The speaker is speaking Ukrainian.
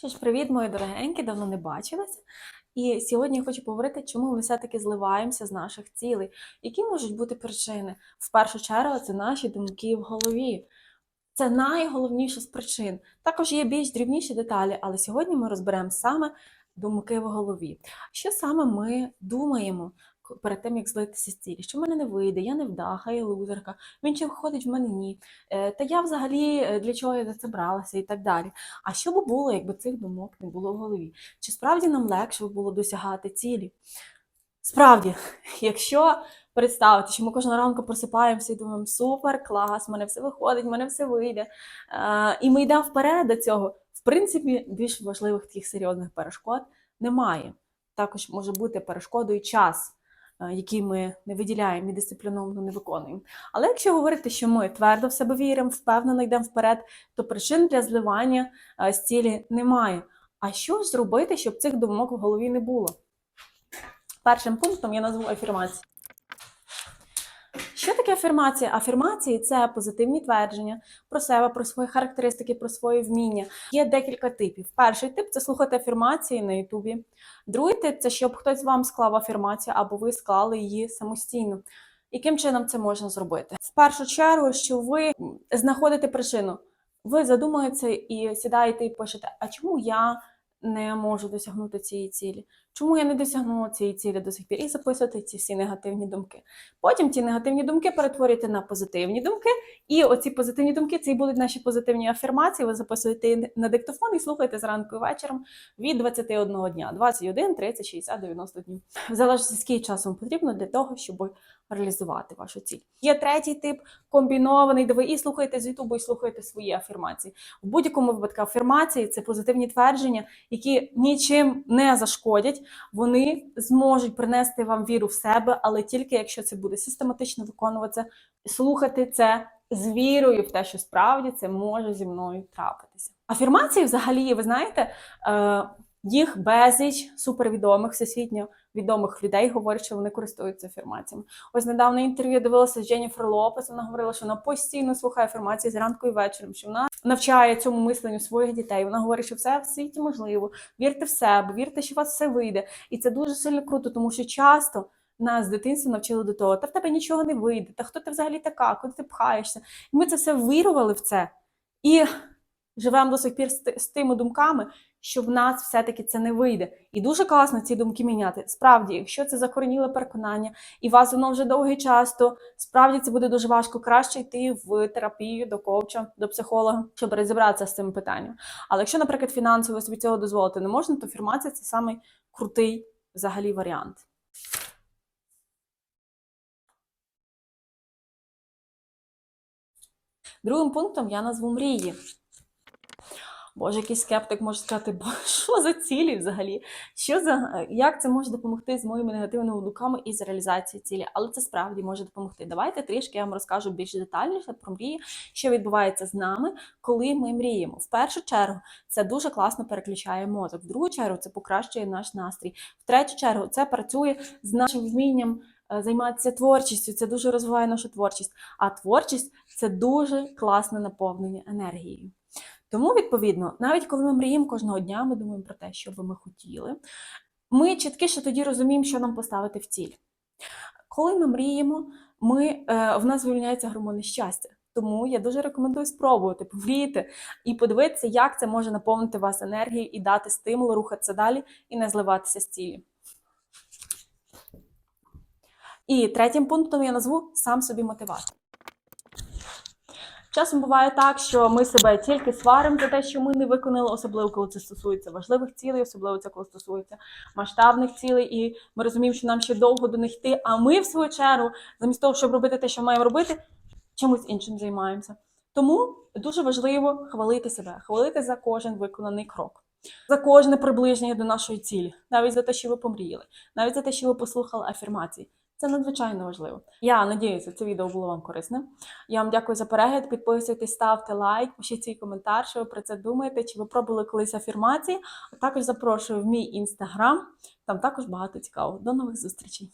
Що ж, привіт, мої дорогенькі, давно не бачилися. І сьогодні я хочу поговорити, чому ми все-таки зливаємося з наших цілей, які можуть бути причини. В першу чергу, це наші думки в голові. Це найголовніша з причин. Також є більш дрібніші деталі, але сьогодні ми розберемо саме думки в голові. Що саме ми думаємо перед тим, як злитися з цілі? Що в мене не вийде, я не вдаха, я лузерка, він чи виходить в мене ні. Е, Та я взагалі е, для чого я за це бралася і так далі. А що би було, якби цих думок не було в голові? Чи справді нам легше було досягати цілі? Справді, якщо представити, що ми кожного ранку просипаємося і думаємо, супер, клас, мене все виходить, мене все вийде. Е, і ми йдемо вперед до цього. В принципі, більш важливих таких серйозних перешкод немає. Також може бути перешкодою час, е, який ми не виділяємо і дисципліновано не виконуємо. Але якщо говорити, що ми твердо в себе віримо, впевнено йдемо вперед, то причин для зливання е, з цілі немає. А що зробити, щоб цих думок в голові не було? Першим пунктом я назву афірмації. Таке афірмація? Афірмації це позитивні твердження про себе, про свої характеристики, про свої вміння. Є декілька типів. Перший тип це слухати афірмації на Ютубі. Другий тип це щоб хтось вам склав афірмацію або ви склали її самостійно. Яким чином це можна зробити? В першу чергу, що ви знаходите причину. Ви задумуєтеся і сідаєте і пишете, а чому я не можу досягнути цієї цілі? Чому я не досягнула цієї цілі до сих пір? І записуєте ці всі негативні думки. Потім ті негативні думки перетворюєте на позитивні думки, і оці позитивні думки це і будуть наші позитивні афірмації. Ви записуєте на диктофон і слухаєте зранку і вечором від 21 дня, 21, 30, 60, 90 днів. В залежності, скільки часу вам потрібно для того, щоб реалізувати вашу ціль. Є третій тип комбінований, де ви і слухаєте з Ютубу, і слухаєте свої афірмації. В будь-якому випадку афірмації це позитивні твердження, які нічим не зашкодять. Вони зможуть принести вам віру в себе, але тільки якщо це буде систематично виконуватися, слухати це з вірою в те, що справді це може зі мною трапитися. Афірмації, взагалі, ви знаєте, е, їх безліч супервідомих, всесвітньо відомих людей говорять, що вони користуються афірмаціями. Ось недавно інтерв'ю дивилася з Дженніфер Лопес. Вона говорила, що вона постійно слухає афірмації зранку і вечором, що вона навчає цьому мисленню своїх дітей. Вона говорить, що все в світі можливо. Вірте в себе, вірте, що у вас все вийде. І це дуже сильно круто, тому що часто. Нас з дитинства навчили до того, та в тебе нічого не вийде, та хто ти взагалі така, куди ти пхаєшся? І ми це все вирували в це і живемо до сих пір з, тими думками, що в нас все-таки це не вийде. І дуже класно ці думки міняти. Справді, якщо це закореніле переконання, і вас воно вже довгий час, то справді це буде дуже важко краще йти в терапію до коуча, до психолога, щоб розібратися з цим питанням. Але якщо, наприклад, фінансово собі цього дозволити не можна, то фірмація це самий крутий взагалі варіант. Другим пунктом я назву мрії. Боже, якийсь скептик може сказати, бо що за цілі взагалі? Що за як це може допомогти з моїми негативними думками і з реалізацією цілі? Але це справді може допомогти. Давайте трішки я вам розкажу більш детальніше про мрії, що відбувається з нами, коли ми мріємо. В першу чергу це дуже класно переключає мозок. В другу чергу це покращує наш настрій. В третю чергу це працює з нашим вмінням. е, Займатися творчістю, це дуже розвиває нашу творчість. А творчість це дуже класне наповнення енергією. Тому, відповідно, навіть коли ми мріємо кожного дня, ми думаємо про те, що би ми хотіли. Ми чіткіше тоді розуміємо, що нам поставити в ціль. Коли ми мріємо, ми, е, в нас вивільняються гормони щастя. Тому я дуже рекомендую спробувати помріяти і подивитися, як це може наповнити вас енергією і дати стимул рухатися далі і не зливатися з цілі. І третім пунктом я назву сам собі мотиватор. Часом буває так, що ми себе тільки сваримо за те, що ми не виконали, особливо коли це стосується важливих цілей, особливо це коли стосується масштабних цілей, і ми розуміємо, що нам ще довго до них йти. А ми, в свою чергу, замість того, щоб робити те, що маємо робити, чимось іншим займаємося. Тому дуже важливо хвалити себе, хвалити за кожен виконаний крок, за кожне приближення до нашої цілі, навіть за те, що ви помріяли, навіть за те, що ви послухали афірмації. Це надзвичайно важливо. Я надіюся, це відео було вам корисним. Я вам дякую за перегляд. Підписуйтесь, ставте лайк, пишіть свій коментар, що ви про це думаєте, чи ви пробували колись афірмації. А також запрошую в мій інстаграм. Там також багато цікавого. До нових зустрічей!